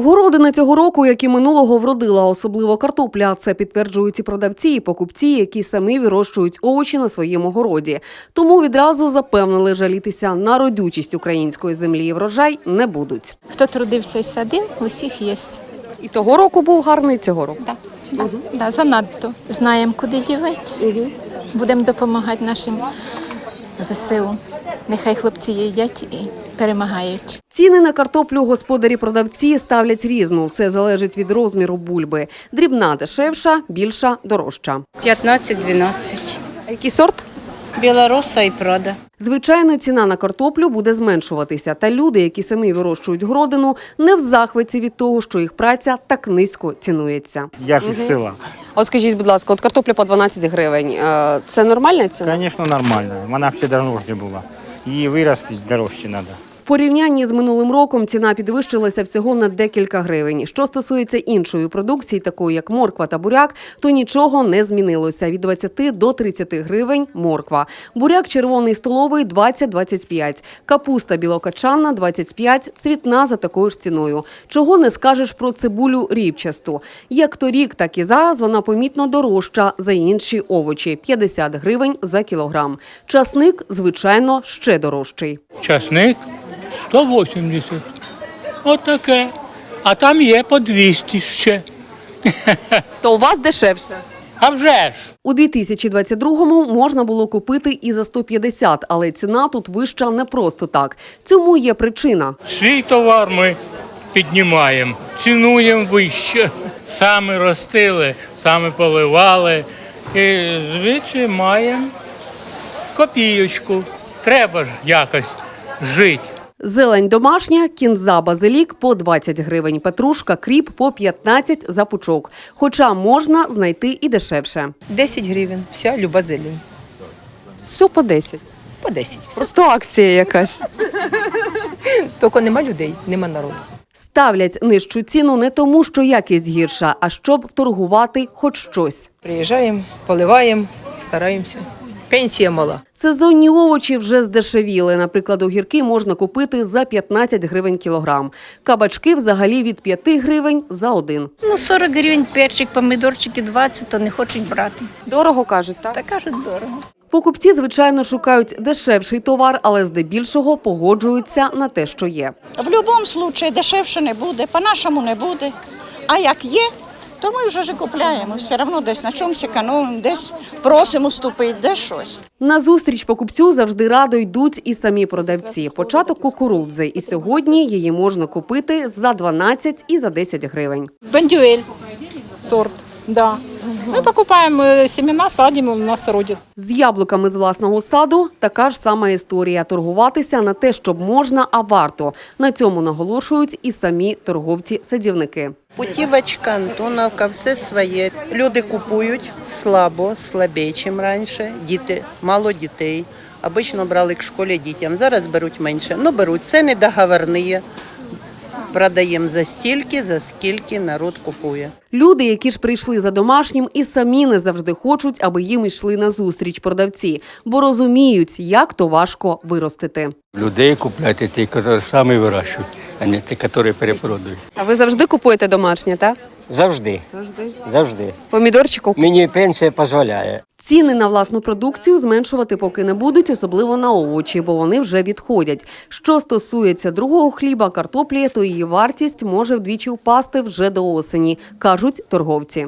Городина цього року, як і минулого, вродила особливо картопля. Це підтверджують і продавці, і покупці, які самі вирощують овочі на своєму городі. Тому відразу запевнили, жалітися на родючість української землі і врожай не будуть. Хто трудився і садив, у всіх є. І того року був гарний цього року. Да. Да. Да, занадто. Знаємо, куди дівати. Будемо допомагати нашим ЗСУ. Нехай хлопці їдять і перемагають. Ціни на картоплю господарі-продавці ставлять різну. Все залежить від розміру бульби. Дрібна дешевша, більша дорожча. 15-12. А який сорт? Білороса і Прада. Звичайно, ціна на картоплю буде зменшуватися. Та люди, які самі вирощують городину, не в захваті від того, що їх праця так низько цінується. Я ж із села. От скажіть, будь ласка, от картопля по 12 гривень. Е, Це нормальна ціна? Звісно, нормально. Вона ще дорожче була. Її вырастить дорожче треба. Порівнянні з минулим роком ціна підвищилася всього на декілька гривень. Що стосується іншої продукції, такої як морква та буряк, то нічого не змінилося. Від 20 до 30 гривень морква. Буряк червоний столовий 20-25. Капуста білокачанна 25, цвітна за такою ж ціною. Чого не скажеш про цибулю рібчасту. Як торік, так і зараз вона помітно дорожча за інші овочі 50 гривень за кілограм. Часник, звичайно, ще дорожчий. Часник 180. Отаке. А там є по 200 ще. То у вас дешевше. А вже ж. У 2022-му можна було купити і за 150, але ціна тут вища не просто так. Цьому є причина. Свій товар ми піднімаємо, цінуємо вище. Саме ростили, саме поливали. І звідси маємо копійочку. Треба ж якось жити. Зелень домашня, кінза, базилік по 20 гривень, петрушка, кріп по 15 за пучок. Хоча можна знайти і дешевше. 10 гривень, вся люба зелень. Все по 10. По 10. Все. Просто акція якась. Тільки нема людей, нема народу. Ставлять нижчу ціну не тому, що якість гірша, а щоб торгувати хоч щось. Приїжджаємо, поливаємо, стараємося. Пенсія мала. Сезонні овочі вже здешевіли. Наприклад, огірки можна купити за 15 гривень кілограм. Кабачки взагалі від 5 гривень за один. Ну, 40 гривень перчик, помідорчики 20, то не хочуть брати. Дорого кажуть, так? Та кажуть, дорого. Покупці, звичайно, шукають дешевший товар, але здебільшого погоджуються на те, що є. В будь-якому випадку дешевше не буде, по-нашому не буде. А як є, то ми вже ж купляємо. Все одно десь на чомусь економимо, десь просимо ступити, де щось. На зустріч покупцю завжди радо йдуть і самі продавці. Початок кукурудзи, і сьогодні її можна купити за 12 і за 10 гривень. Бандюэль сорт, да. Мы покупаем э, семена, садим, у нас родит. З яблуками з власного саду така ж сама історія. Торгуватися на те, щоб можна, а варто. На цьому наголошують і самі торговці-садівники. Путівочка, Антоновка, все своє. Люди купують слабо, слабіше, ніж раніше. Діти, мало дітей. Обично брали к школі дітям. Зараз беруть менше. Ну беруть. Це не договорні. Продаємо за стільки, за скільки народ купує. Люди, які ж прийшли за домашнім, і самі не завжди хочуть, аби їм йшли на зустріч продавці, бо розуміють, як то важко виростити. Людей купляти ті, які самі вирощують, а не ті, які перепродають. А ви завжди купуєте домашнє, так? Завжди. Завжди. Завжди. Помідорчику Мені пенсія дозволяє. Ціни на власну продукцію зменшувати поки не будуть, особливо на овочі, бо вони вже відходять. Що стосується другого хліба, картоплі, то її вартість може вдвічі впасти вже до осені, кажуть торговці.